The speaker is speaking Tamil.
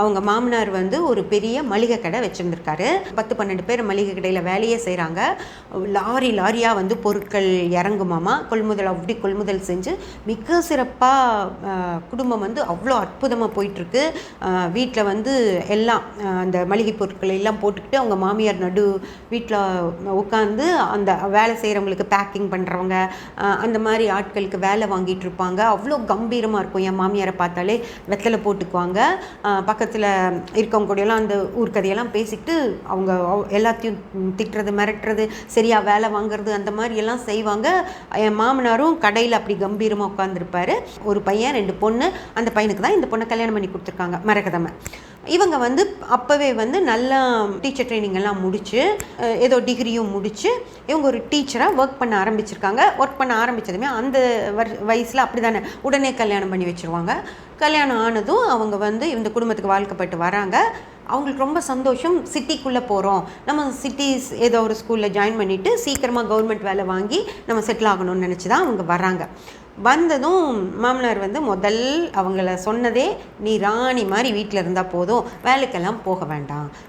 அவங்க மாமனார் வந்து ஒரு பெரிய மளிகை கடை வச்சுருந்துருக்காரு. பத்து பன்னெண்டு பேர் மளிகை கடையில் வேலையே செய்கிறாங்க லாரி லாரியாக வந்து பொருட்கள் இறங்குமாமா கொள்முதல் அப்படி கொள்முதல் செஞ்சு மிக சிறப்பாக குடும்பம் வந்து அவ்வளோ அற்புதமாக போயிட்டுருக்கு. வீட்டில் வந்து எல்லாம் அந்த மளிகை பொருட்கள் எல்லாம் போட்டுக்கிட்டு அவங்க மாமியார் நடு வீட்டில் உட்காந்து அந்த வேலை செய்கிறவங்களுக்கு பேக்கிங் பண்ணுறவங்க அந்த மாதிரி ஆட்களுக்கு வேலை வாங்கிட்டு இருப்பாங்க. அவ்வளோ கம்பீரமாக இருக்கும். என் மாமியாரை பார்த்தாலே வெத்தலை போட்டுக்குவாங்க. பக்கத்தில் இருக்கவங்க கூடயெல்லாம் அந்த ஊர்க்கதையெல்லாம் பேசிக்கிட்டு அவங்க எல்லாத்தையும் திட்டுறது மிரட்டுறது சரியாக வேலை வாங்குறது அந்த மாதிரி எல்லாம் செய்வாங்க. என் மாமனாரும் கடையில் அப்படி கம்பீரமாக உட்காந்துருப்பார் ஒரு பையன் ரெண்டு பொண்ணு அந்த பையனுக்கு தான் இந்த பொண்ணை கல்யாணம் பண்ணி கொடுத்துருக்காங்க மரகதமை இவங்க வந்து அப்போவே வந்து நல்லா டீச்சர் ட்ரைனிங் எல்லாம் முடிச்சு ஏதோ டிகிரியும் முடிச்சு இவங்க ஒரு டீச்சராக ஒர்க் பண்ண ஆரம்பிச்சிருக்காங்க. ஒர்க் பண்ண ஆரம்பித்ததுமே அந்த வர் வயசில் அப்படி தானே உடனே கல்யாணம் பண்ணி வச்சுருவாங்க. கல்யாணம் ஆனதும் அவங்க வந்து இந்த குடும்பத்துக்கு வாழ்க்கப்பட்டு வராங்க. அவங்களுக்கு ரொம்ப சந்தோஷம். சிட்டிக்குள்ளே போகிறோம் நம்ம சிட்டிஸ் ஏதோ ஒரு ஸ்கூலில் ஜாயின் பண்ணிவிட்டு சீக்கிரமாக கவர்மெண்ட் வேலை வாங்கி நம்ம செட்டில் ஆகணும்னு நினச்சி தான் அவங்க வராங்க. வந்ததும் மாமனார் வந்து முதல் அவங்கள சொன்னதே நீ ராணி மாதிரி வீட்டில் இருந்தால் போதும் வேலைக்கெல்லாம் போக வேண்டாம்.